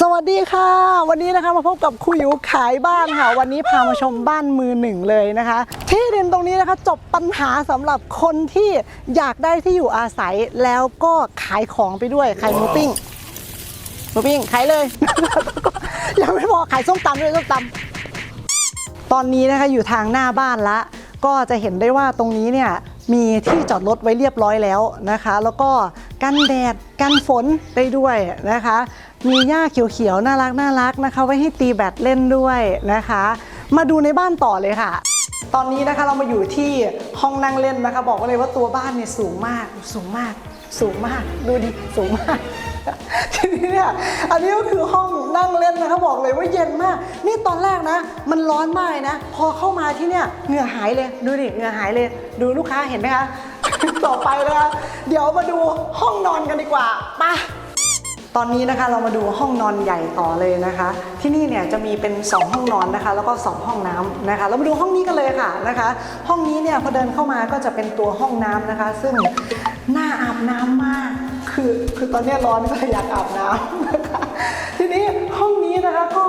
สวัสดีค่ะ วันนี้นะคะมาพบกับครูอยู่ขายบ้านค่ะ วันนี้พามาชมบ้านมือหนึ่งเลยนะคะ ที่ดินตรงนี้นะคะจบปัญหาสำหรับคนที่อยากได้ที่อยู่อาศัยแล้วก็ขายของไปด้วยขายหมูปิ้งหมูปิ้งขายเลยยังไม่พอขายส้มตำด้วยส้มตำตอนนี้นะคะอยู่ทางหน้าบ้านละ ก็จะเห็นได้ว่าตรงนี้เนี่ยมีที่จอดรถไว้เรียบร้อยแล้วนะคะ แล้วก็ กันแดดกันฝนได้ด้วยนะคะ มีหญ้าเขียวๆน่ารักน่ารักนะคะ ไว้ให้ตีแบดเล่นด้วยนะคะ มาดูในบ้านต่อเลยค่ะตอนนี้นะคะเรามาอยู่ที่ห้องนั่งเล่นนะคะ บอกเลยว่าตัวบ้านเนี่ยสูงมากสูงมาก สูงมากดูดิสูงมากทีนี้เนี่ยอันนี้ก็คือห้องนั่งเล่นนะคะบอกเลยว่าเย็นมาก นี่ตอนแรกนะ มันร้อนมากนะ พอเข้ามาที่เนี่ยเหงื่อหายเลยดูดิเหงื่อหายเลย ดูลูกค้าเห็นไหมคะ ต่อไปนะคะ เดี๋ยวมาดูห้องนอนกันดีกว่าไปตอนนี้นะคะเรามาดูห้องนอนใหญ่ต่อเลยนะคะ ที่นี่เนี่ยจะมีเป็น 2 ห้องนอนนะคะ แล้วก็ 2 ห้องน้ำนะคะ เรามาดูห้องนี้กันเลยค่ะนะคะ ห้องนี้เนี่ยพอเดินเข้ามาก็จะเป็นตัวห้องน้ำนะคะ ซึ่งน่าอาบน้ำมาก คือคือตอนนี้ร้อนก็อยากอาบน้ำนะคะทีนี้ห้อง นะคะก็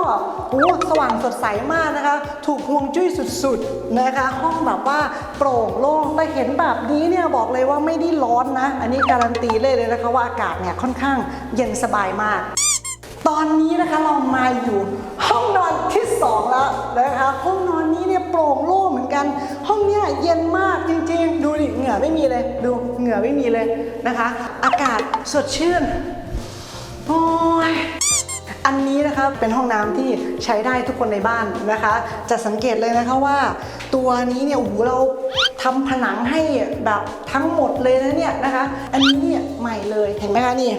โอ้สว่างสดใสมากนะคะ ถูกฮวงจุ้ยสุดๆนะคะ ห้องแบบว่าโปร่งโล่งแต่เห็นแบบนี้เนี่ยบอกเลยว่าไม่ได้ร้อนนะ อันนี้การันตีเลยเลยนะคะว่าอากาศเนี่ยค่อนข้างเย็นสบายมาก ตอนนี้นะคะเรามาอยู่ห้องนอนที่สองแล้วนะคะห้องนอนนี้เนี่ยโปร่งโล่งเหมือนกัน ห้องเนี้ยเย็นมากจริงๆ ดูดิเหงื่อไม่มีเลยดูเหงื่อไม่มีเลยนะคะ อากาศสดชื่นโอ้ย นะคะเป็นห้องน้ำที่ใช้ได้ทุกคนในบ้านนะคะ จะสังเกตเลยนะคะว่า ตัวนี้เนี่ยโอ้โหเราทำผนังให้แบบทั้งหมดเลยนะเนี่ยนะคะ อันนี้เนี่ยใหม่เลยเห็นไหมคะนี่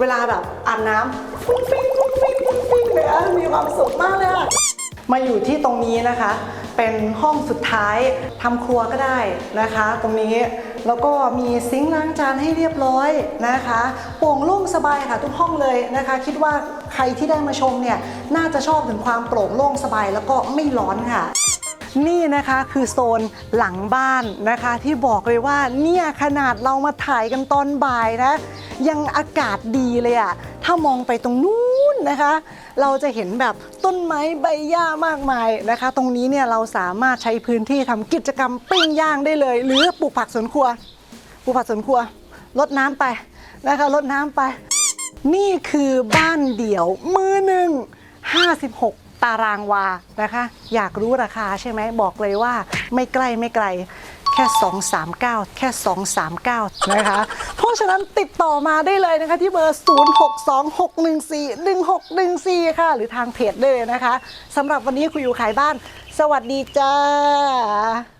เวลาแบบอาบน้ำฟุ้งฟิ้งฟุ้งฟิ้งฟุ้งฟิ้งเลยอะมีความสุขมากเลยอะ มาอยู่ที่ตรงนี้นะคะ เป็นห้องสุดท้ายทำครัวก็ได้นะคะ ตรงนี้แล้วก็มีซิงค์ล้างจานให้เรียบร้อยนะคะโปร่งโล่งสบายค่ะทุกห้องเลยนะคะ คิดว่าใครที่ได้มาชมเนี่ยน่าจะชอบถึงความโปร่งโล่งสบายแล้วก็ไม่ร้อนค่ะนี่นะคะคือโซนหลังบ้านนะคะ ที่บอกเลยว่าเนี่ยขนาดเรามาถ่ายกันตอนบ่ายนะ ยังอากาศดีเลยอะ ถ้ามองไปตรงนู้นนะคะ เราจะเห็นแบบต้นไม้ใบหญ้ามากมายนะคะ ตรงนี้เนี่ยเราสามารถใช้พื้นที่ทำกิจกรรมปิ้งย่างได้เลย หรือปลูกผักสวนครัวปลูกผักสวนครัวลดน้ำไปนะคะลดน้ำไป นี่คือบ้านเดี่ยวมือหนึ่ง56ตารางวานะคะ อยากรู้ราคาใช่ไหมบอกเลยว่าไม่ใกล้ไม่ไกล แค่ 239 แค่ 239 นะคะเพราะฉะนั้นติดต่อมาได้เลยนะคะที่เบอร์ 0626141614 ค่ะ หรือทางเพจได้เลยนะคะสำหรับวันนี้คุยอยู่ขายบ้าน สวัสดีจ้า